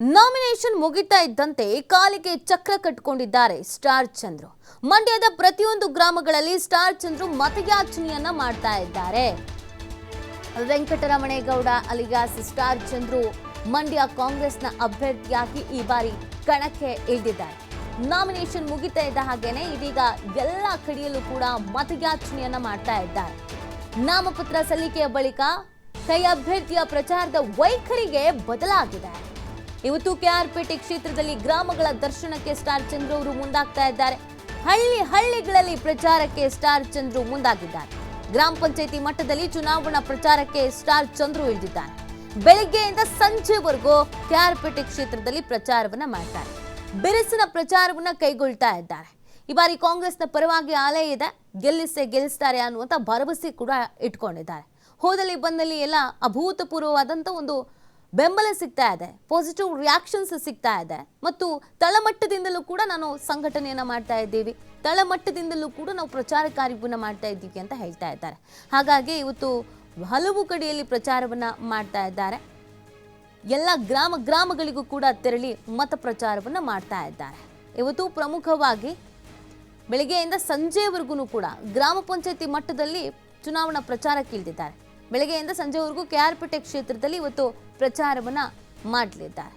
Nomination ಮುಗಿತಾ ಇದ್ದಂತೆ ಕಾಲಿಗೆ ಚಕ್ರ ಕಟ್ಟಿಕೊಂಡಿದ್ದಾರೆ ಸ್ಟಾರ್ ಚಂದ್ರು. ಮಂಡ್ಯದ ಪ್ರತಿಯೊಂದು ಗ್ರಾಮಗಳಲ್ಲಿ ಸ್ಟಾರ್ ಚಂದ್ರು ಮತಯಾಚನೆಯನ್ನ ಮಾಡ್ತಾ ಇದ್ದಾರೆ. ವೆಂಕಟರಮಣೇಗೌಡ, ಅಲಿಗಾಸ್ ಸ್ಟಾರ್ ಚಂದ್ರು ಮಂಡ್ಯ ಕಾಂಗ್ರೆಸ್ನ ಅಭ್ಯರ್ಥಿಯಾಗಿ ಈ ಬಾರಿ ಕಣಕ್ಕೆ ಇಳಿದಿದ್ದಾರೆ. ನಾಮಿನೇಷನ್ ಮುಗಿತಾ ಇದ್ದ ಹಾಗೇನೆ ಇದೀಗ ಎಲ್ಲ ಕಡೆಯಲ್ಲೂ ಕೂಡ ಮತಯಾಚನೆಯನ್ನ ಮಾಡ್ತಾ ಇದ್ದಾರೆ. ನಾಮಪತ್ರ ಸಲ್ಲಿಕೆಯ ಬಳಿಕ ಕೈ ಅಭ್ಯರ್ಥಿಯ ಪ್ರಚಾರದ ವೈಖರಿಗೆ ಬದಲಾಗಿದೆ. ಇವತ್ತು ಕೆಆರ್ಪೇಟೆ ಕ್ಷೇತ್ರದಲ್ಲಿ ಗ್ರಾಮಗಳ ದರ್ಶನಕ್ಕೆ ಸ್ಟಾರ್ ಚಂದ್ರು ಅವರು ಮುಂದಾಗ್ತಾ ಇದ್ದಾರೆ. ಹಳ್ಳಿ ಹಳ್ಳಿಗಳಲ್ಲಿ ಪ್ರಚಾರಕ್ಕೆ ಸ್ಟಾರ್ ಚಂದ್ರು ಮುಂದಾಗಿದ್ದಾರೆ. ಗ್ರಾಮ ಪಂಚಾಯಿತಿ ಮಟ್ಟದಲ್ಲಿ ಚುನಾವಣಾ ಪ್ರಚಾರಕ್ಕೆ ಸ್ಟಾರ್ ಚಂದ್ರು ಇಳಿದಿದ್ದಾರೆ. ಬೆಳಗ್ಗೆಯಿಂದ ಸಂಜೆವರೆಗೂ ಕೆಆರ್ಪೇಟೆ ಕ್ಷೇತ್ರದಲ್ಲಿ ಪ್ರಚಾರವನ್ನ ಮಾಡ್ತಾರೆ. ಬಿರುಸಿನ ಪ್ರಚಾರವನ್ನ ಕೈಗೊಳ್ತಾ ಇದ್ದಾರೆ. ಈ ಬಾರಿ ಕಾಂಗ್ರೆಸ್ನ ಪರವಾಗಿ ಆಲೆ ಇದೆ. ಗೆಲ್ಲಿಸೇ ಗೆಲ್ಲಿಸ್ತಾರೆ ಅನ್ನುವಂಥ ಭರವಸೆ ಕೂಡ ಇಟ್ಕೊಂಡಿದ್ದಾರೆ. ಹೋದಲ್ಲಿ ಬಂದಲ್ಲಿ ಎಲ್ಲ ಅಭೂತಪೂರ್ವವಾದಂಥ ಒಂದು ಬೆಂಬಲ ಸಿಗ್ತಾ ಇದೆ ಪಾಸಿಟಿವ್ ರಿಯಾಕ್ಷನ್ಸ್ ಸಿಗ್ತಾ ಇದೆ ಮತ್ತು ತಳಮಟ್ಟದಿಂದಲೂ ಕೂಡ ನಾನು ಸಂಘಟನೆಯನ್ನು ಮಾಡ್ತಾ ಇದ್ದೀವಿ. ತಳಮಟ್ಟದಿಂದಲೂ ಕೂಡ ನಾವು ಪ್ರಚಾರ ಕಾರ್ಯವನ್ನು ಮಾಡ್ತಾ ಇದ್ದೀವಿ ಅಂತ ಹೇಳ್ತಾ ಇದ್ದಾರೆ. ಹಾಗಾಗಿ ಇವತ್ತು ಹಲವು ಕಡೆಯಲ್ಲಿ ಪ್ರಚಾರವನ್ನು ಮಾಡ್ತಾ ಇದ್ದಾರೆ. ಎಲ್ಲ ಗ್ರಾಮ ಗ್ರಾಮಗಳಿಗೂ ಕೂಡ ತೆರಳಿ ಮತ ಪ್ರಚಾರವನ್ನು ಮಾಡ್ತಾ ಇದ್ದಾರೆ. ಇವತ್ತು ಪ್ರಮುಖವಾಗಿ ಬೆಳಗ್ಗೆಯಿಂದ ಸಂಜೆವರೆಗೂ ಕೂಡ ಗ್ರಾಮ ಪಂಚಾಯತಿ ಮಟ್ಟದಲ್ಲಿ ಚುನಾವಣಾ ಪ್ರಚಾರಕ್ಕೆ ಇಳಿದಿದ್ದಾರೆ. ಬೆಳಗ್ಗೆಯಿಂದ ಸಂಜೆವರೆಗೂ ಕೆಆರ್ಪೇಟೆ ಕ್ಷೇತ್ರದಲ್ಲಿ ಇವತ್ತು ಪ್ರಚಾರವನ್ನು ಮಾಡಲಿದ್ದಾರೆ.